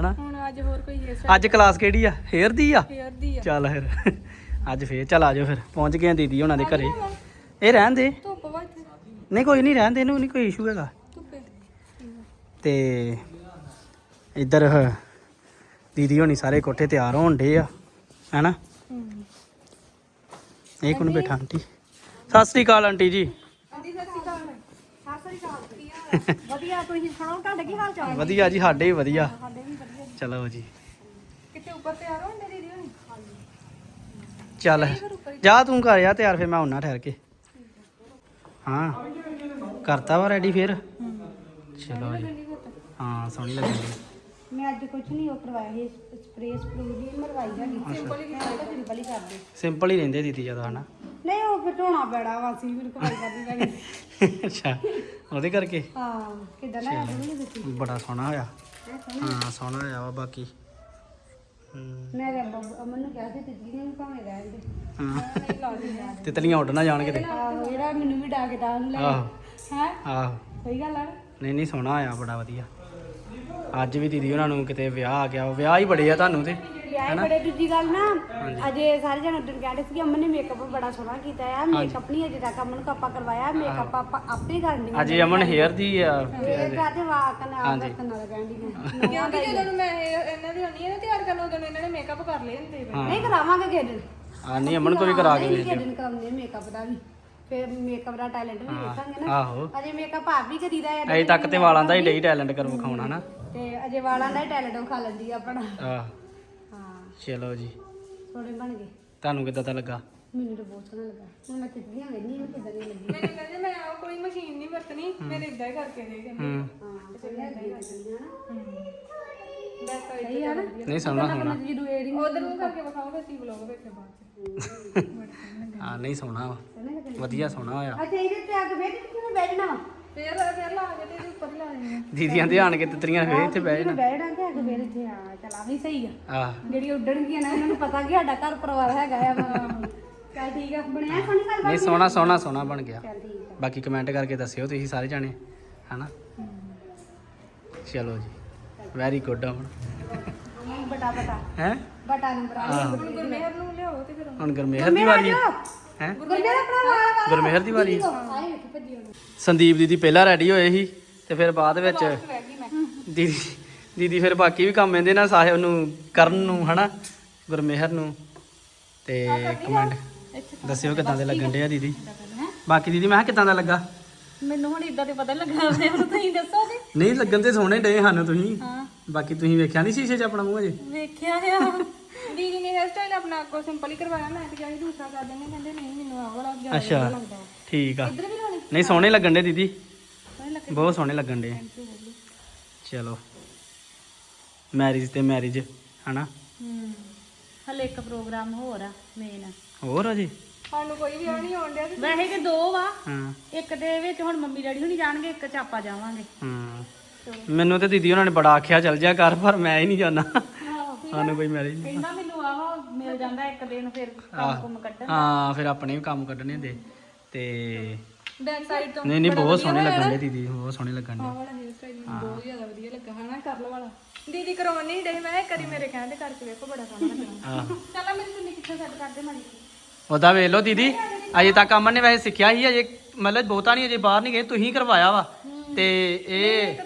ਹਨਾ? ਹੁਣ ਅੱਜ ਹੋਰ ਕੋਈ ਹੇਅਰ ਅੱਜ ਕਲਾਸ ਕਿਹੜੀ ਆ? ਹੇਅਰ ਦੀ ਆ? ਹੇਅਰ ਦੀ ਆ। ਚੱਲ ਫਿਰ। ਅੱਜ ਫੇਰ ਚੱਲ ਆਜੋ ਫਿਰ। ਪਹੁੰਚ ਗਏ ਆ ਦੀਦੀ ਉਹਨਾਂ ਦੇ ਘਰੇ। ਇਹ ਰਹਿਣ ਦੇ? ਧੁੱਪ ਵਾ ਇੱਥੇ ਨਹੀਂ ਕੋਈ ਨਹੀਂ ਰਹਿਣ ਦੇ ਇਹਨੂੰ ਨਹੀਂ ਕੋਈ ਇਸ਼ੂ ਹੈਗਾ। ਧੁੱਪੇ ਤੇ ਇੱਧਰ ਹ- ਦੀਦੀ ਹੋਣੀ ਸਾਰੇ ਕੋਠੇ ਤਿਆਰ ਹੋਣ ਡੇ ਆ ਹੈਨਾ? ਹੂੰ। ਇਹ ਕੋਣ ਬੈਠਾ ਆਂਟੀ? ਸਤਿ ਸ੍ਰੀ ਅਕਾਲ ਆਂਟੀ ਜੀ। ਆਂਟੀ ਸਤਿ ਸ਼੍ਰੀ ਅਕਾਲ ਸਤਿ ਸ਼੍ਰੀ ਅਕਾਲ। ਵਧੀਆ ਤੁਸੀਂ ਸੁਣਾਓ ਤੁਹਾਡੇ ਕੀ ਹਾਲ ਚਾਲ? ਵਧੀਆ ਜੀ ਸਾਡੇ ਵੀ ਵਧੀਆ। ਸਾਡੇ ਵੀ ਵਧੀਆ ਚਲੋ ਜੀ। ਕਿਤੇ ਉੱਪਰ ਤਿਆਰ ਹੋ ਮੇਰੀ ਦੀ ਹੋਣੀ? ਚੱਲ ਜਾ ਤੂੰ ਘਰ ਆ ਤਿਆਰ ਫਿਰ ਮੈਂ ਆਉਣਾ ਠਹਿਰ ਕੇ। ਹਾਂ ਕਰਤਾ ਵਾ ਰੈਡੀ ਫਿਰ? ਚਲੋ ਜੀ। ਹਾਂ ਸੋਹਣੀ ਲੱਗਦੀ ਮੈਂ ਅੱਜ ਕੁਝ ਨਹੀਂ ਉਹ ਕਰਵਾਇਆ ਸੀ ਸਪਰੇ ਸਪਰੂ ਦੀ ਮਰਵਾਈ ਹੈਗੀ ਸਿੰਪਲ ਹੀ ਸਿੰਪਲ ਹੀ ਕਰਦੇ। ਸਿੰਪਲ ਹੀ ਰਹਿੰਦੇ ਦੀਦੀ ਜ਼ਿਆਦਾ ਹਨਾ? ਨਹੀਂ ਉਹ ਫਿਰ ਢੋਣਾ ਬੜਾ ਵਾ ਸੀ ਫਿਰ ਕਮਾਈ ਕਰਦੀ ਪੈਣੀ। ਅੱਛਾ ਉਹਦੇ ਕਰਕੇ? ਹਾਂ ਕਿਦਾਂ ਨਾ ਨਹੀਂ ਦਿੱਤੀ। ਬੜਾ ਸੋਹਣਾ ਹੋਇਆ। ਹਾਂ ਸੋਹਣਾ ਹੋਇਆ ਵਾ ਬਾਕੀ। ਹੂੰ ਮੈਂ ਬੱਬ- ਅਮਨ ਨੂੰ ਕਿਹਾ ਸੀ ਤਿੱਤਲੀ ਨੂੰ ਭਾਵੇਂ ਰਹਿਣ ਦੇ। ਹਾਂ। ਤਿਤਲੀਆਂ ਉੱਡ ਨਾ ਜਾਣ ਕਿਤੇ। ਆਹੋ ਜਿਹੜਾ ਮੈਨੂੰ ਵੀ ਡਾਕ ਡਾਲ ਲੈ। ਆਹੋ। ਹੈ? ਆਹੋ। ਸਹੀ ਗੱਲ ਆ। ਨਾ? ਨਹੀਂ ਨਹੀਂ ਸੋਹਣਾ ਹੋਇਆ ਬੜਾ ਵਧੀਆ। ਅੱਜ ਵੀ ਦੀਦੀ ਉਹਨਾਂ ਨੂੰ ਕਿਤੇ ਵਿਆਹ ਆ ਗਿਆ। ਵਿਆਹ ਹੀ ਬੜੇ ਆ ਤੁਹਾਨੂੰ ਤੇ। ਵਿਆਹ ਬੜੇ ਦੂਜੀ ਗੱਲ ਨਾ ਅਜੇ ਸਾਰੇ ਜਣੇ ਉਦੋਂ ਕਹਿੰਦੇ ਸੀ ਕਿ ਅਮਨ ਨੇ ਮੇਕਅਪ ਬੜਾ ਸੋਹਣਾ ਕੀਤਾ ਆ ਮੇਕਅਪ ਨਹੀਂ ਅਜੇ ਤੱਕ ਅਮਨ ਨੂੰ ਆਪਾਂ ਕਰਵਾਇਆ ਮੇਕਅਪ ਆਪਾਂ ਆਪੇ ਹੀ ਕਰਨੀ ਅਜੇ ਅਮਨ ਹੇਅਰ ਦੀ ਆ। ਇਹ ਕਾਦੇ ਵਾਕ ਨਾਲ ਵਰਤਨ ਨਾਲ ਕਹਿੰਦੀ ਨੇ ਕਿਉਂਕਿ ਜਦੋਂ ਮੈਂ ਇਹ- ਇਹਨਾਂ ਦੀ ਹੁੰਦੀ ਹੈ ਨਾ ਤਿਆਰ ਕਰਨ ਉਦੋਂ ਇਹਨਾਂ ਨੇ ਮੇਕਅਪ ਕਰ ਲਏ ਹੁੰਦੇ ਵੇ ਨਹੀਂ ਕਰਾਵਾਂਗੇ ਕਿਸੇ ਦਿਨ। ਆ ਨਹੀਂ ਅਮਨ ਕੋ ਵੀ ਕਰਾ ਕੇ ਨਹੀਂ ਵੇਖ ਕਿਸੇ ਦਿਨ। ਕਰਾਉਂਦੇ ਮੇਕਅਪ ਦਾ ਵੀ। ਫਿਰ ਮੇਕਅਪ ਦਾ ਟੈਲੈਂਟ ਵੀ ਦੇਖਾਂਗੇ ਨਾ। ਆਹੋ। ਅਜੇ ਮੇਕਅਪ ਆਪ ਵੀ ਕਰੀਦਾ ਹੈ ਅਜੇ ਤੱਕ ਤੇ ਵਾਲਾਂ ਦਾ ਹੀ ਡਈ ਟੈਲੈਂਟ ਕਰ ਵਿਖਾਉਣਾ ਨਾ ਤੇ ਅਜੇ ਵਾਲਾਂ ਦਾ ਹੀ ਟੈਲੈਂਟ ਵਿਖਾ ਲੈਂਦੀ ਆ ਆਪਣਾ। ਆਹ। ਚਲੋ ਜੀ। ਥੋੜੇ ਬਣ ਗਏ। ਤੁਹਾਨੂੰ ਕਿੱਦਾਂ ਦਾ ਲੱਗਾ? ਮੈਨੂੰ ਤਾਂ ਬਹੁਤ ਸੋਹਣਾ ਲੱਗਾ। ਹੁਣ ਮੈਂ ਤਿੱਤਲੀਆਂ ਵੇਖਣੀ ਇਹਨੂੰ ਕਿੱਦਾਂ ਦੀ ਲੱਗੀ? ਮੈਨੂੰ ਕਹਿੰਦੇ ਮੈਂ ਆਹ ਕੋਈ ਮਸ਼ੀਨ ਨਹੀਂ ਵਰਤਣੀ ਮੇਰੇ ਇਦਾਂ ਹੀ ਕਰਕੇ ਦੇ ਕਹਿੰਦੇ ਹੂੰ। ਹਾਂ ਸੋਹਣੀਆਂ ਲੱਗੀਆਂ ਨਾ। ਬੈਕ ਸਾਈਡ ਸਹੀ ਆ ਨਾ? ਨਹੀਂ। ਸੋਹਣਾ ਸੋਹਣਾ ਜਦੋਂ ਏਰਿੰਗ ਉਧਰ ਨੂੰ ਕਰਕੇ ਵਿਖਾਓਗੇ ਅਸੀਂ ਵਲੌਗ ਵਿੱਚ ਬਾਅਦ ਚ। ਹਾਂ। ਨਹੀਂ ਸੋਹਣਾ ਵਾ। ਵਧੀਆ ਸੋਹਣਾ ਹੋਇਆ। ਅੱਛਾ ਇਹਦੇ ਤੇ ਆ ਕੇ ਬੈਠ ਕਿਉਂ ਬੈਠਣਾ ਵਾ? ਫੇਰ ਫੇਰ ਲਾ ਕੇ ਤੇ ਇਹਦੇ ਉੱਪਰ ਲਾ ਦੇਣੀ ਆ। ਦੀਦੀਆਂ ਦੇ ਆਣ ਕੇ ਤਿਤਰੀਆਂ ਫੇਰ ਇੱਥੇ ਬਹਿ ਬੈਠਣਾ ਕਿ ਆ ਕੇ ਫੇਰ ਇੱਥੇ ਆ। ਚਲਾ ਵੀ ਸਹੀ ਆ। ਆਹ। ਜਿਹੜੀ ਉੱਡਣਗੀਆਂ ਨਾ ਇਹਨਾਂ ਨੂੰ ਪਤਾ ਕਿ ਸਾਡਾ ਘਰ ਪਰਿਵਾਰ ਹੈਗਾ ਆ। ਚੱਲ ਠੀਕ ਆ ਬਣਿਆ ਸੋਹਣੀ ਗੱਲ ਨਹੀਂ ਸੋਹਣਾ ਸੋਹਣਾ ਸੋਹਣਾ ਬਣ ਗਿਆ। ਚੱਲ ਠੀਕ ਆ। ਬਾਕੀ ਕਮੈਂਟ ਕਰਕੇ ਦੱਸਿਓ ਤੁਸੀਂ ਸਾਰੇ ਜਾਣੇ ਹਨਾ? ਚਲੋ ਜੀ। ਵੈਰੀ ਗੁੱਡ ਅਮਨ ਬਟਾ ਬਟਾ। ਹੈ? ਬਟਾ ਨੰਬਰ ਆ ਆਹ ਹੁਣ ਗੁਰਮੇਹਰ ਨੂੰ ਲਿਆਓ ਤੇ ਫਿਰ ਹੁਣ ਗੁਰਮੇਹਰ ਦੀ ਵਾਰੀ ਹੈ? ਗੁਰਮੇਰ ਆਪਣਾ ਵਾਲ ਗੁਰਮੇਹਰ ਦੀ ਵਾਰੀ ਆਏ ਵੇਖ ਭੱਜੀ ਉਹਨੂੰ। ਸੰਦੀਪ ਦੀਦੀ ਪਹਿਲਾਂ ਰੈਡੀ ਹੋਏ ਸੀ ਤੇ ਫਿਰ ਬਾਅਦ ਵਿੱਚ ਦੀਦੀ ਦੀਦੀ ਫਿਰ ਬਾਕੀ ਵੀ ਕੰਮ ਇਹਦੇ ਨਾਲ ਸਾਹਿਬ ਨੂੰ ਕਰਨ ਨੂੰ ਹਨਾ? ਗੁਰਮੇਹਰ ਨੂੰ। ਤੇ ਕਮੈਂਟ ਦੱਸਿਓ ਕਿਦਾਂ ਦੇ ਲੱਗਣ ਡੇ ਆ। ਦੀਦੀ? ਬਾਕੀ ਦੀਦੀ ਮੈਂ ਕਿਹਾ ਕਿਦਾਂ ਦਾ ਲੱਗਾ? ਮੈਨੂੰ ਹੁਣ ਇਦਾਂ ਤੇ ਪਤਾ ਲੱਗਾ ਹੁਣ ਤੁਸੀਂ ਦੱਸੋ ਤੇ ਨਹੀਂ ਲੱਗਣ ਤੇ ਸੋਹਣੇ ਡੇ ਸਾਨੂੰ ਤੁਸੀਂ। ਹਾਂ। ਬਾਕੀ ਤੁਸੀਂ ਵੇਖਿਆ ਨਹੀਂ ਸ਼ੀਸ਼ੇ 'ਚ ਆਪਣਾ ਮੂੰਹ ਅਜੇ ਵੇਖਿਆ ਆ ਦੀਦੀ ਨੇ ਹੇਅਰ ਸਟਾਈਲ ਆਪਣਾ ਕੋ ਸਿੰਪਲ ਹੀ ਕਰਵਾਇਆ। ਮੈਂ ਤੇ ਕਿਹਾ ਸੀ ਦੂਸਰਾ ਕਰ ਦਿੰਦੇ। ਕਹਿੰਦੇ ਨਹੀਂ ਮੈਨੂੰ ਆਹ ਵਾਲਾ ਜ਼ਿਆਦਾ ਅੱਛਾ ਵਧੀਆ ਲੱਗਦਾ। ਠੀਕ ਆ। ਇੱਧਰ ਵੀ ਲਾਉਣੀ? ਨਹੀਂ ਸੋਹਣੇ ਲੱਗਣ ਡੇ ਦੀਦੀ। ਸੋਹਣੇ ਬਹੁਤ ਸੋਹਣੇ ਲੱਗਣ ਡੇ ਚਲੋ। ਮੈਰਿਜ ਤੇ ਮੈਰਿਜ ਹਨਾ? ਹੂੰ। ਹਲੇ ਇੱਕ ਪ੍ਰੋਗਰਾਮ ਹੋਰ ਆ ਮੇਨ ਹੋਰ ਅਜੇ ਸਾਨੂੰ ਕੋਈ ਵੀ ਆ ਨਹੀਂ ਆਉਣ ਡਿਆ। ਤੇ ਵੈਸੇ ਕਿ ਦੋ ਵਾ ਹਾਂ। ਇੱਕ ਦੇ ਵਿੱਚ ਹੁਣ ਮੰਮੀ ਡੈਡੀ ਹੁਣੀ ਜਾਣਗੇ ਇੱਕ ਚ ਆਪਾਂ ਜਾਵਾਂਗੇ। ਹਾਂ। ਮੈਨੂੰ ਤੇ ਦੀਦੀ ਉਹਨਾਂ ਨੇ ਬੜਾ ਆਖਿਆ ਚੱਲ ਜਾ ਕਰ ਪਰ ਮੈਂ ਹੀ ਨਹੀਂ ਜਾਣਾ। ਸਾਨੂੰ ਕੋਈ ਮੈਰਿਜ ਕਹਿੰਦਾ ਮੈਨੂੰ ਆਹ ਮਿਲ ਜਾਂਦਾ ਇੱਕ ਦਿਨ ਫਿਰ ਕੰਮ ਕੁਮ ਕੱਢਣ ਹਾਂ ਫਿਰ ਆਪਣੇ ਵੀ ਕੰਮ ਕੱਢਣੇ ਹੁੰਦੇ। ਤੇ ਬੈਕ ਸਾਈਡ ਤੋਂ ਨਹੀਂ ਨਹੀਂ ਬਹੁਤ ਸੋਹਣੇ ਲੱਗਣ ਡੇ ਦੀਦੀ ਬਹੁਤ ਸੋਹਣੇ ਲੱਗਣ ਆਹ ਡੇ ਵਾਲਾ ਹੇਅਰ ਸਟਾਈਲ ਬਹੁਤ ਜ਼ਿਆਦਾ ਵਧੀਆ ਲੱਗਾ ਹਨਾ ਕਰ ਲਓ ਵਾਲਾ। ਦੀਦੀ ਕਰਾਉਣ ਨਹੀਂ ਡੇ ਮੈਂ ਇੱਕ ਵਾਰੀ ਮੇਰੇ ਕਹਿੰਦੇ ਕਰਕੇ ਵੇਖੋ ਬੜਾ ਸੋਹਣਾ ਲੱਗਣਾ। ਚੱਲ ਮੇਰੀ ਚੁੰਨੀ ਕਿੱਥੇ ਸੈੱਟ ਕਰਦੇ ਮਾੜੀ। ਉਹਦਾ ਵੇਖ ਲਓ ਦੀਦੀ ਅਜੇ ਤੱਕ ਅਮਨ ਨੇ ਵੈਸੇ ਸਿੱਖਿਆ ਹੀ ਅਜੇ ਮਤਲਬ ਬਹੁਤਾ ਨਹੀਂ ਅਜੇ ਬਾਹਰ ਨਹੀਂ ਗਏ ਤੁਸੀਂ ਕਰਵਾਇਆ ਵਾ। ਤੇ ਇਹ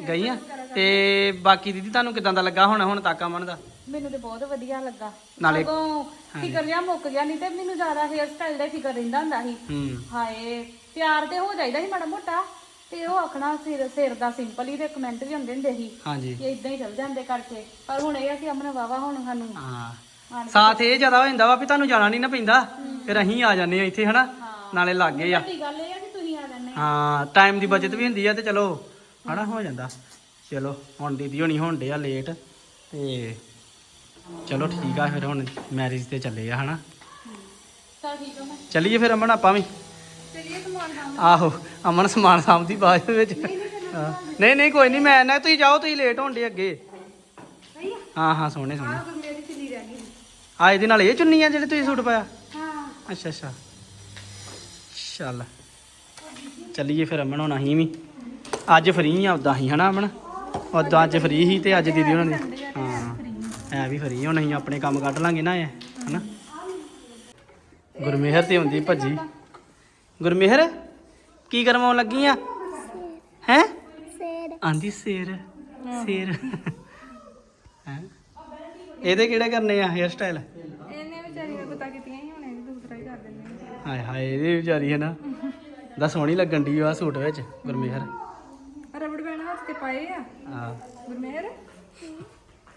ਜਗ੍ਹਾ ਤੇ ਬਾਕੀ ਦੀਦੀ ਤੁਹਾਨੂੰ ਕਿਦਾਂ ਦਾ ਲੱਗਾ ਹੁਣ ਹੁਣ ਤੱਕ ਅਮਨ ਦਾ? ਮੈਨੂੰ ਤੇ ਬਹੁਤ ਵਧੀਆ ਲੱਗਾ। ਨਾਲੇ ਸਗੋਂ ਫਿਕਰ ਜਿਹਾ ਮੁੱਕ ਗਿਆ ਨਹੀਂ ਤੇ ਮੈਨੂੰ ਜ਼ਿਆਦਾ ਹੇਅਰ ਸਟਾਈਲ ਦਾ ਹੀ ਫਿਕਰ ਰਹਿੰਦਾ ਹੁੰਦਾ ਸੀ। ਹੂੰ। ਹਾਏ ਤਿਆਰ ਤੇ ਹੋ ਜਾਈਦਾ ਸੀ ਮਾੜਾ ਮੋਟਾ। ਤੇ ਉਹ ਆਖਣਾ ਸਿਰ ਸਿਰ ਦਾ ਸਿੰਪਲ ਹੀ ਤੇ ਕਮੈਂਟ ਵੀ ਹੁੰਦੇ ਹੁੰਦੇ ਸੀ ਹਾਂਜੀ। ਕਿ ਇਦਾਂ ਹੀ ਚੱਲ ਜਾਂਦੇ ਕਰਕੇ। ਪਰ ਹੁਣ ਇਹ ਆ ਕਿ ਅਮਨ ਵਾਵਾ ਹੁਣ ਸਾਨੂੰ ਹਾਂ। ਸਾਥ ਇਹ ਜ਼ਿਆਦਾ ਹੋ ਜਾਂਦਾ ਵਾ ਵੀ ਤੁਹਾਨੂੰ ਜਾਣਾ ਨਹੀਂ ਨਾ ਪੈਂਦਾ। ਫਿਰ ਅਸੀਂ ਆ ਜਾਂਦੇ ਆ ਇੱਥੇ ਹਨਾ? ਨਾਲੇ ਲੱਗੇ ਆ। ਵੱਡੀ ਗੱਲ ਇਹ ਆ ਕਿ ਤੁਸੀਂ ਆ ਜਾਂਦੇ ਹਾਂ ਟਾਈਮ ਦੀ ਬਚਤ ਵੀ ਹੁੰਦੀ ਆ ਤੇ ਚਲੋ। ਹਨਾ ਹੋ ਜਾਂਦਾ। ਚਲੋ ਹੁਣ ਦੀਦੀ ਹੋਣੀ ਹੋਣ ਆ ਲੇਟ ਤੇ ਚਲੋ ਠੀਕ ਆ ਫਿਰ ਹੁਣ ਮੈਰਿਜ ਤੇ ਚੱਲੇ ਆ ਹਨਾ? ਚਲ ਠੀਕ ਆ ਮੈਂ। ਚੱਲੀਏ ਫਿਰ ਅਮਨ ਆਪਾਂ ਵੀ? ਚਲਿਏ ਸਮਾਨ ਸਾਹਮਣੇ ਆਹੋ ਅਮਨ ਸਮਾਨ ਸਾਂਭਦੀ ਬਾਅਦ ਦੇ ਵਿੱਚ। ਹਾਂ। ਨਹੀਂ ਨਹੀਂ ਕੋਈ ਨਹੀਂ ਮੈਂ ਨਾ ਤੁਸੀਂ ਜਾਓ ਤੁਸੀਂ ਲੇਟ ਹੋਣ ਡੇ ਅੱਗੇ ਹਾਂ ਹਾਂ ਸੋਹਣੇ ਸੋਹਣੇ। ਆਹ ਮੇਰੀ ਚਿੱਲੀ ਰਹਿ ਗਈ। ਆ ਇਹਦੇ ਨਾਲ ਇਹ ਚੁੰਨੀ ਆ ਜਿਹੜੇ ਤੁਸੀਂ ਸੂਟ ਪਾਇਆ? ਹਾਂ। ਅੱਛਾ ਅੱਛਾ। ਚੱਲ। ਚੱਲੀਏ ਫਿਰ ਅਮਨ ਹੁਣ ਅਸੀਂ ਵੀ। ਅੱਜ ਫਰੀ ਆ ਉਦਾਂ ਹੀ ਹਨਾ ਅਮਨ? ਉਦੋਂ ਅੱਜ ਫ੍ਰੀ ਸੀ ਤੇ ਅੱਜ ਦੀਦੀ ਉਹਨਾਂ ਦੀ ਹਾਂ ਹੈ ਵੀ ਫ੍ਰੀ ਹੁਣ ਅਸੀਂ ਆਪਣੇ ਕੰਮ ਕੱਢ ਲਾਂਗੇ ਨਾ ਇਹ ਹਨਾ? ਗੁਰਮੇਹਰ ਤੇ ਹੁੰਦੀ ਭੱਜੀ। ਗੁਰਮੇਹਰ ਕੀ ਕਰਵਾਉਣ ਲੱਗੀ ਆ? ਹੈ? ਸੇਰ। ਆਂਦੀ ਸੇਰ ਸੇਰ। ਹੈ? ਇਹਦੇ ਕਿਹੜੇ ਕਰਨੇ ਆ ਹੇਅਰ ਸਟਾਈਲ ਇਹਨੇ ਵਿਚਾਰੀ ਨੇ ਪਤਾ ਕੀਤੀਆਂ ਹੀ ਹੁਣ ਇਹ ਦੂਸਰਾ ਹੀ ਕਰ ਦਿੰਦੇ ਆ ਹਾਏ ਹਾਏ ਇਹਦੀ ਵਿਚਾਰੀ ਹੈ ਨਾ। ਦਾ ਸੋਹਣੀ ਲੱਗਣ ਦੀ ਆ ਸੂਟ ਵਿੱਚ ਗੁਰਮੇਹਰ ਰਬੜ ਬੈਂਡ ਹੱਥ ਤੇ ਪਾਏ ਆ ਆ ਗੁਰਮੇਹਰ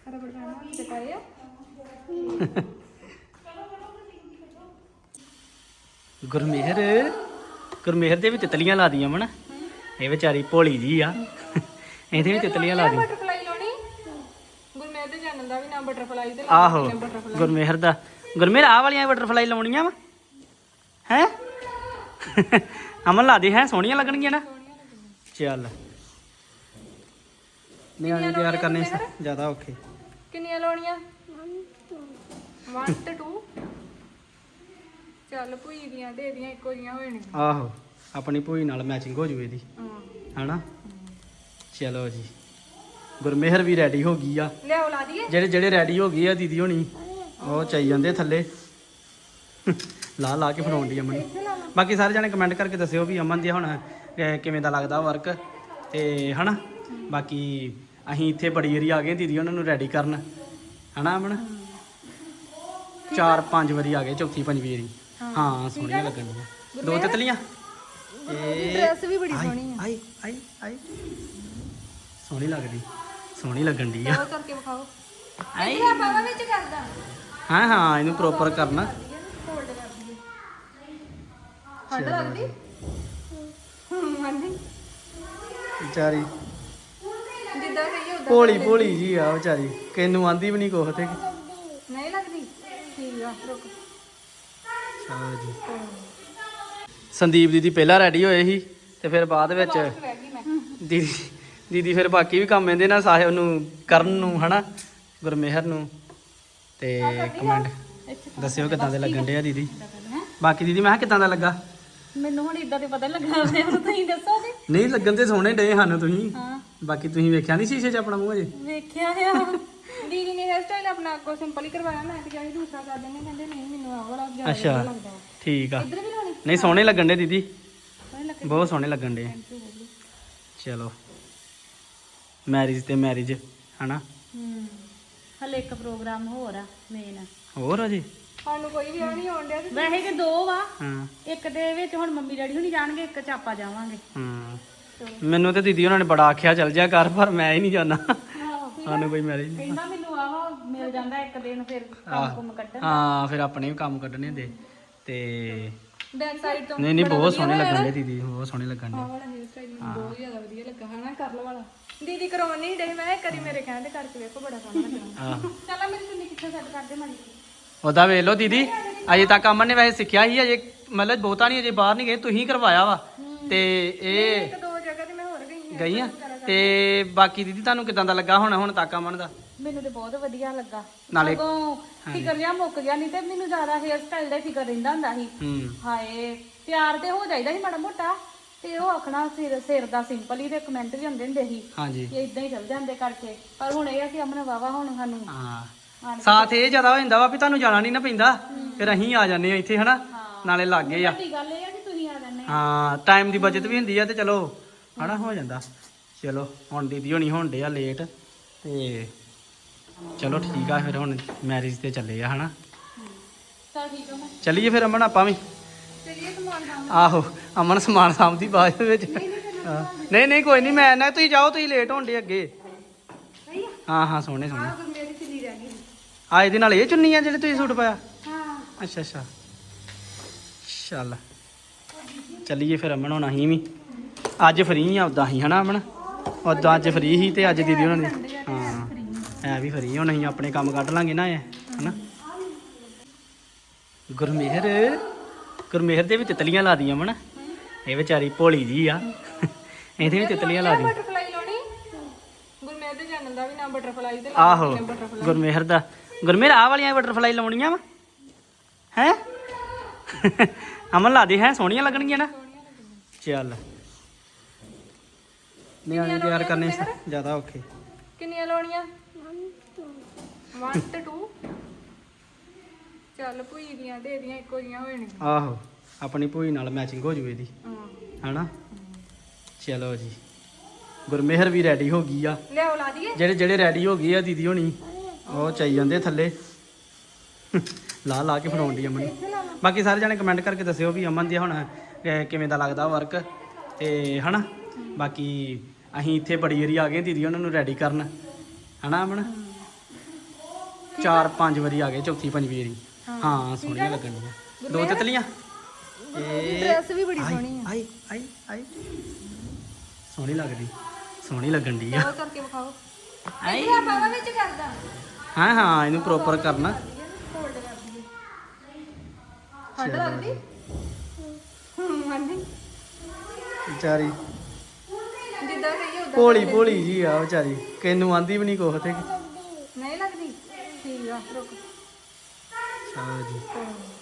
ਰਬੜ ਬੈਂਡ ਹੱਥ ਤੇ ਪਾਏ ਆ ਗੁਰਮੇਹਰ ਗੁਰਮੇਹਰ ਦੇ ਵੀ ਤਿਤਲੀਆਂ ਲਾ ਦੀਆਂ ਮਣ। ਇਹ ਵਿਚਾਰੀ ਭੋਲੀ ਜੀ ਆ। ਇਹਦੇ ਵੀ ਤਿਤਲੀਆਂ ਲਾ ਦੀਆਂ ਬਟਰਫਲਾਈ ਲਾਉਣੀ? ਗੁਰਮੇਹਰ ਦੇ ਜਨਮ ਦਾ ਵੀ ਨਾਮ ਬਟਰਫਲਾਈ ਤੇ ਆਹੋ ਗੁਰਮੇਹਰ ਦਾ। ਗੁਰਮੇਹਰ ਆ ਵਾਲੀਆਂ ਬਟਰਫਲਾਈ ਲਾਉਣੀਆਂ ਵਾ? ਹੈ? ਅਮਨ ਲਾ ਦੇ ਹੈ? ਸੋਹਣੀਆਂ ਲੱਗਣਗੀਆਂ ਨਾ। ਚੱਲ। ਨਿਆਣੇ ਤਿਆਰ ਕਰਨੇ ਜ਼ਿਆਦਾ ਔਖੇ। ਕਿੰਨੀਆਂ ਲਾਉਣੀਆਂ? 1 ਤੇ 2 ਚੱਲ ਭੂਈ ਦੀਆਂ ਦੇ ਦੀਆਂ ਇੱਕੋ ਜੀਆਂ ਹੋ ਜਾਣੀਆਂ ਆਹੋ ਆਪਣੀ ਭੂਈ ਨਾਲ ਮੈਚਿੰਗ ਹੋ ਜੂ ਇਹਦੀ। ਹਾਂ। ਹਨਾ? ਚਲੋ ਜੀ। ਗੁਰਮੇਹਰ ਵੀ ਰੈਡੀ ਹੋ ਗਈ ਆ। ਲਿਆਓ ਲਾ ਦਈਏ। ਜਿਹੜੇ ਜਿਹੜੇ ਰੈਡੀ ਹੋ ਗਏ ਆ ਦੀਦੀ ਹੋਣੀ ਉਹ ਚਾਈ ਜਾਂਦੇ ਥੱਲੇ। ਲਾ ਲਾ ਕੇ ਫੜਾਉਣ ਦੀ ਅਮਨ। ਬਾਕੀ ਸਾਰੇ ਜਣੇ ਕਮੈਂਟ ਕਰਕੇ ਦੱਸਿਓ ਵੀ ਅਮਨ ਦੀ ਹੁਣ ਕਿਵੇਂ ਦਾ ਲੱਗਦਾ ਵਰਕ ਤੇ ਹਨਾ? ਬਾਕੀ ਅਸੀਂ ਇੱਥੇ ਬੜੀ ਏਰੀ ਆ ਗਏ ਦੀਦੀ ਉਹਨਾਂ ਨੂੰ ਰੈਡੀ ਕਰਨ। ਹਨਾ ਅਮਨ? ਚਾਰ ਪੰਜ ਵਾਰੀ ਆ ਗਏ ਚੌਥੀ ਪੰਜਵੀਂ ਵਾਰੀ। ਹਾਂ ਸੋਹਣੀਆਂ ਲੱਗਣੀਆਂ ਦੋ ਤਿਤਲੀਆਂ? ਇਹ ਡਰੈਸ ਵੀ ਬੜੀ ਸੋਹਣੀ ਆ। ਆਈ ਆਈ ਆਈ। ਸੋਹਣੀ ਲੱਗਦੀ ਸੋਹਣੀ ਲੱਗਣ ਦੀ ਆ। ਕਰਕੇ ਵਿਖਾਓ। ਆਈ। ਇਹ ਬਾਵਾ ਵਿੱਚ ਕਰਦਾ। ਹਾਂ ਹਾਂ ਇਹਨੂੰ ਪ੍ਰੋਪਰ ਕਰਨਾ। ਫੋਲਡ ਕਰ ਦਈਏ। ਹੱਡ ਲੱਗਦੀ ਹੂੰ ਮੰਦੀ ਵਿਚਾਰੀ ਜਿੱਦਾਂ ਕਹੀਏ ਉਦਾਂ ਭੋਲੀ ਭੋਲੀ ਜੀ ਆ ਵਿਚਾਰੀ। ਕਿੰਨੂੰ ਆਂਦੀ ਵੀ ਨਹੀਂ ਕੋਹ ਤੇ। ਰੁਕ। ਜੀ ਸੰਦੀਪ ਦੀਦੀ ਪਹਿਲਾਂ ਰੈਡੀ ਹੋਏ ਸੀ ਤੇ ਫਿਰ ਬਾਅਦ ਵਿੱਚ ਦੀਦੀ ਦੀਦੀ ਫਿਰ ਬਾਕੀ ਵੀ ਕੰਮ ਇਹਦੇ ਨਾਲ ਸਾਹਿਬ ਨੂੰ ਕਰਨ ਨੂੰ ਹਨਾ ਗੁਰਮੇਹਰ ਨੂੰ। ਤੇ ਕਮੈਂਟ ਦੱਸਿਓ ਕਿਦਾਂ ਦੇ ਲੱਗਣ ਡਿਆ ਦੀਦੀ? ਬਾਕੀ ਦੀਦੀ ਮੈਂ ਕਿਹਾ ਕਿਦਾਂ ਦਾ ਲੱਗਾ? ਮੈਨੂੰ ਹੁਣ ਇਦਾਂ ਤੇ ਪਤਾ ਲੱਗਾ ਤੁਸੀਂ ਦੱਸੋ ਤੇ ਨਹੀਂ ਲੱਗਣ ਤੇ ਸੋਹਣੇ ਡੇ ਸਾਨੂੰ ਤੁਸੀਂ। ਹਾਂ। ਬਾਕੀ ਤੁਸੀਂ ਵੇਖਿਆ ਨਹੀਂ ਸ਼ੀਸ਼ੇ 'ਚ ਆਪਣਾ ਮੂੰਹ ਅਜੇ? ਵੇਖਿਆ ਆ। ਦੀਦੀ ਨੇ ਹੇਅਰ ਸਟਾਈਲ ਆਪਣਾ ਕੋ ਸਿੰਪਲ ਹੀ ਕਰਵਾਇਆ ਮੈਂ ਤੇ ਕਿਹਾ ਸੀ ਦੂਸਰਾ ਕਰ ਦੇਣੇ ਕਹਿੰਦੇ ਨਹੀਂ ਮੈਨੂੰ ਆਹ ਵਾਲਾ ਜ਼ਿਆਦਾ ਅੱਛਾ ਵਧੀਆ ਲੱਗਦਾ ਵਾ। ਠੀਕ ਆ। ਇੱਧਰ ਵੀ ਲਾਉਣੀ? ਨਹੀਂ ਸੋਹਣੇ ਲੱਗਣ ਡੇ ਦੀਦੀ। ਸੋਹਣੀ ਬਹੁਤ ਸੋਹਣੇ ਲੱਗਣ ਡੇ ਚਲੋ। ਮੈਰਿਜ ਤੇ ਮੈਰਿਜ ਹਨਾ? ਹੂੰ ਹਲੇ ਇੱਕ ਪ੍ਰੋਗਰਾਮ ਹੋਰ ਆ ਮੇਨ ਹੋਰ ਅਜੇ ਸਾਨੂੰ ਕੋਈ ਵੀ ਆ ਨਹੀਂ ਆਉਣ ਡਿਆ ਤੇ ਵੈਸੇ ਕਿ ਦੋ ਵਾ। ਹਾਂ। ਇੱਕ ਦੇ ਵਿੱਚ ਹੁਣ ਮੰਮੀ ਡੈਡੀ ਹੁਣੀ ਜਾਣਗੇ ਇੱਕ ਚ ਆਪਾਂ ਜਾਵਾਂਗੇ। ਹਾਂ। ਮੈਨੂੰ ਤੇ ਦੀਦੀ ਉਹਨਾਂ ਨੇ ਬੜਾ ਆਖਿਆ ਚੱਲ ਜਾ ਕਰ ਪਰ ਮੈਂ ਹੀ ਨਹੀਂ ਜਾਣਾ। ਸਾਨੂੰ ਕੋਈ ਮੈਰਿਜ ਨਹੀਂ। ਕਹਿੰਦਾ ਜਾਂਦਾ ਇੱਕ ਦਿਨ ਫਿਰ ਕੰਮ ਕੁਮ ਕੱਢਣ ਹਾਂ ਫਿਰ ਆਪਣੇ ਵੀ ਕੰਮ ਕੱਢਣੇ ਹੁੰਦੇ। ਤੇ ਬੈਕ ਸਾਈਡ ਤੋਂ ਨਹੀਂ ਨਹੀਂ ਬਹੁਤ ਸੋਹਣੇ ਲੱਗਣ ਡੇ ਦੀਦੀ ਬਹੁਤ ਸੋਹਣੇ ਲੱਗਣ ਆਹ ਵਾਲਾ ਹੇਅਰ ਸਟਾਈਲ ਬਹੁਤ ਜ਼ਿਆਦਾ ਵਧੀਆ ਲੱਗਾ ਹਨਾ ਕਰਲ ਵਾਲਾ। ਦੀਦੀ ਕਰਾਉਣ ਨਹੀਂ ਡੇ ਮੈਂ ਕਰੀ ਮੇਰੇ ਕਹਿੰਦੇ ਕਰਕੇ ਵੇਖੋ ਬੜਾ ਸੋਹਣਾ ਲੱਗਣਾ ਚੱਲ ਮੇਰੀ ਚੁੰਨੀ ਕਿੱਥੇ ਸੈੱਟ ਕਰਦੇ ਮਾੜੀ ਜਿਹੀ। ਉਹਦਾ ਵੇਖ ਲਓ ਦੀਦੀ ਅਜੇ ਤੱਕ ਅਮਨ ਨੇ ਵੈਸੇ ਸਿੱਖਿਆ ਹੀ ਅਜੇ ਮਤਲਬ ਬਹੁਤਾ ਨਹੀਂ ਅਜੇ ਬਾਹਰ ਨਹੀਂ ਗਏ ਤੁਸੀਂ ਕਰਵਾਇਆ ਵਾ। ਤੇ ਇਹ ਇੱਕ ਦੋ ਜਗ੍ਹਾ ਤੇ ਮੈਂ ਹੋਰ ਗਈ ਹਾਂ ਗਈ ਆ। ਤੇ ਬਾਕੀ ਦੀਦੀ ਤੁਹਾਨੂੰ ਕਿਦਾਂ ਦਾ ਲੱਗਾ ਹੁਣ ਹੁਣ ਤੱਕ ਅਮਨ ਦਾ? ਮੈਨੂੰ ਤੇ ਬਹੁਤ ਵਧੀਆ ਲੱਗਾ। ਨਾਲੇ- ਸਗੋਂ ਫਿਕਰ ਜਿਹਾ ਮੁੱਕ ਗਿਆ ਨਹੀਂ ਤੇ ਮੈਨੂੰ ਜ਼ਿਆਦਾ ਹੇਅਰ ਸਟਾਈਲ ਦਾ ਹੀ ਫਿਕਰ ਰਹਿੰਦਾ ਹੁੰਦਾ ਸੀ। ਹੂੰ। ਹਾਏ ਤਿਆਰ ਤੇ ਹੋ ਜਾਈਦਾ ਸੀ ਮਾੜਾ ਮੋਟਾ। ਤੇ ਉਹ ਆਖਣਾ ਸਿਰ ਸਿਰ ਦਾ ਸਿੰਪਲ ਹੀ ਤੇ ਕਮੈਂਟ ਵੀ ਹੁੰਦੇ ਹੁੰਦੇ ਸੀ ਹਾਂਜੀ। ਕਿ ਇਦਾਂ ਹੀ ਚੱਲ ਜਾਂਦੇ ਕਰਕੇ। ਪਰ ਹੁਣ ਇਹ ਆ ਕਿ ਅਮਨ ਵਾਵਾ ਹੁਣ ਸਾਨੂੰ ਹਾਂ। ਸਾਥ ਇਹ ਜ਼ਿਆਦਾ ਹੋ ਜਾਂਦਾ ਵਾ ਵੀ ਤੁਹਾਨੂੰ ਜਾਣਾ ਨਹੀਂ ਨਾ ਪੈਂਦਾ। ਫਿਰ ਅਸੀਂ ਆ ਜਾਂਦੇ ਆ ਇੱਥੇ ਹਨਾ? ਨਾਲੇ ਲੱਗੇ ਆ। ਵੱਡੀ ਗੱਲ ਇਹ ਆ ਕਿ ਤੁਸੀਂ ਆ ਜਾਂਦੇ ਹਾਂ। ਟਾਈਮ ਦੀ ਬਚਤ ਵੀ ਹੁੰਦੀ ਆ ਤੇ ਚਲੋ ਹਨਾ ਹੋ ਜਾਂਦਾ। ਚਲੋ ਹੁਣ ਦੀਦੀ ਹੋਣੀ ਹੋਣ ਡੇ ਆ ਲੇਟ ਤੇ ਚਲੋ ਠੀਕ ਆ ਫਿਰ ਹੁਣ ਮੈਰਿਜ ਤੇ ਚੱਲੇ ਆ ਹਨਾ? ਚਲ ਠੀਕ ਆ ਮੈਂ। ਚੱਲੀਏ ਫਿਰ ਅਮਨ ਆਪਾਂ ਵੀ? ਚਲਿਏ ਸਮਾਨ ਸਾਂਭ ਆਹੋ ਅਮਨ ਸਮਾਨ ਸਾਂਭਦੀ ਬਾਅਦ ਵਿੱਚ। ਹਾਂ। ਨਹੀਂ ਨਹੀਂ ਕੋਈ ਨਹੀਂ ਮੈਂ ਨਾ ਤੁਸੀਂ ਜਾਓ ਤੁਸੀਂ ਲੇਟ ਹੋਣ ਡੇ ਅੱਗੇ। ਹਾਂ ਹਾਂ ਸੋਹਣੇ ਸੋਹਣੇ। ਆਹ ਮੇਰੀ ਚਿੱਲੀ ਰਹਿ ਗਈ। ਆ ਇਹਦੇ ਨਾਲ ਇਹ ਚੁੰਨੀ ਆ ਜਿਹੜੇ ਤੁਸੀਂ ਸੂਟ ਪਾਇਆ? ਹਾਂ। ਅੱਛਾ ਅੱਛਾ। ਚੱਲ। ਚੱਲੀਏ ਫਿਰ ਅਮਨ ਹੁਣ ਅਸੀਂ ਵੀ। ਅੱਜ ਫ੍ਰੀ ਆ ਉਦਾਂ ਹੀ ਹਨਾ ਅਮਨ? ਉਦਾਂ ਅੱਜ ਫ੍ਰੀ ਸੀ ਤੇ ਅੱਜ ਦੀਦੀ ਉਹਨਾਂ ਦੀ ਹੈ ਵੀ ਫ੍ਰੀ ਹੁਣ ਅਸੀਂ ਆਪਣੇ ਕੰਮ ਕੱਢ ਲਾਂਗੇ ਨਾ ਇਹ ਹਨਾ? ਗੁਰਮੇਹਰ ਗੁਰਮੇਹਰ ਦੇ ਵੀ ਤਿਤਲੀਆਂ ਲਾ ਦੀਆਂ ਅਮਨ ਇਹ ਵਿਚਾਰੀ ਭੋਲੀ ਜੀ ਆ। ਇਹਦੇ ਵੀ ਤਿਤਲੀਆਂ ਲਾ ਦੀਆਂ। ਬਟਰਫਲਾਈ ਲਾਉਣੀ? ਗੁਰਮੇਰ ਦੇ ਜਨਮ ਦਾ ਵੀ ਨਾਮ ਬਟਰਫਲਾਈ ਤੇ ਆਹੋ ਗੁਰਮੇਹਰ ਦਾ। ਗੁਰਮੇਹਰ ਆ ਵਾਲੀਆਂ ਬਟਰਫਲਾਈ ਲਾਉਣੀਆਂ ਵਾ। ਹੈ? ਅਮਨ ਲਾ ਦੇ ਹੈ? ਸੋਹਣੀਆਂ ਲੱਗਣਗੀਆਂ ਨਾ। ਚੱਲ। ਨਿਆਣੇ ਤਿਆਰ ਕਰਨੇ ਜ਼ਿਆਦਾ ਔਖੇ। ਕਿੰਨੀਆਂ ਲਾਉਣੀਆਂ? 1 ਤੇ 2 ਚੱਲ ਭੂਈ ਦੀਆਂ ਦੇ ਦੀਆਂ ਇੱਕੋ ਜੀਆਂ ਹੋ ਜਾਣਗੀਆਂ। ਆਹੋ ਆਪਣੀ ਭੂਈ ਨਾਲ ਮੈਚਿੰਗ ਹੋ ਜੂਵੇ ਇਹਦੀ। ਹਾਂ। ਹਨਾ? ਚਲੋ ਜੀ। ਗੁਰਮੇਹਰ ਵੀ ਰੈਡੀ ਹੋ ਗਈ ਆ। ਲਿਆਓ ਲਾ ਦਈਏ? ਜਿਹੜੇ ਜਿਹੜੇ ਰੈਡੀ ਹੋ ਗਏ ਆ ਦੀਦੀ ਹੋਣੀ ਉਹ ਚਾਈ ਜਾਂਦੇ ਥੱਲੇ। ਲਾ ਲਾ ਕੇ ਫੜਾਉਣ ਦੀ ਅਮਨ। ਬਾਕੀ ਸਾਰੇ ਜਣੇ ਕਮੈਂਟ ਕਰਕੇ ਦੱਸਿਓ ਵੀ ਅਮਨ ਦੀ ਹੁਣ ਕਿਵੇਂ ਦਾ ਲੱਗਦਾ ਵਰਕ ਤੇ ਹਨਾ? ਬਾਕੀ ਅਸੀਂ ਇੱਥੇ ਬੜੀ ਵਾਰੀ ਆ ਗਏ ਦੀਦੀ ਉਹਨਾਂ ਨੂੰ ਰੈਡੀ ਕਰਨ। ਹਨਾ ਅਮਨ? ਚਾਰ ਪੰਜ ਵਾਰੀ ਆ ਗਏ ਚੌਥੀ ਪੰਜਵੀਂ ਵਾਰੀ। ਹਾਂ ਸੋਹਣੀਆਂ ਲੱਗਣ ਦੀਆਂ ਦੋ ਤਿਤਲੀਆਂ। ਇਹ ਡਰੈਸ ਵੀ ਬੜੀ ਸੋਹਣੀ ਆ। ਆਈ ਆਈ ਆਈ। ਸੋਹਣੀ ਲੱਗਦੀ ਸੋਹਣੀ ਲੱਗਣ ਦੀ ਆ। ਉਹ ਕਰਕੇ ਵਿਖਾਓ। ਆਈ। ਇਹ ਪਾਵਾ ਵਿੱਚ ਕਰਦਾ। ਹਾਂ ਹਾਂ ਇਹਨੂੰ ਪ੍ਰੋਪਰ ਕਰਨਾ। ਫੋਲਡ ਕਰ ਦਈਏ। ਹੱਡ ਲੱਗਦੀ? ਹੂੰ ਮੰਨੀ ਵਿਚਾਰੀ ਜਿੱਦਾਂ ਕਹੀਏ ਉਦਾਂ ਭੋਲੀ ਭੋਲੀ ਜੀ ਆ ਵਿਚਾਰੀ। ਕਿੰਨੂੰ ਆਂਦੀ ਵੀ ਨਹੀਂ ਕੋਹ ਤੇ। ਨਹੀਂ ਲੱਗਦੀ। ਠੀਕ ਆ ਰੁਕ ਚਲੋ ਜੀ ਹਾਂ।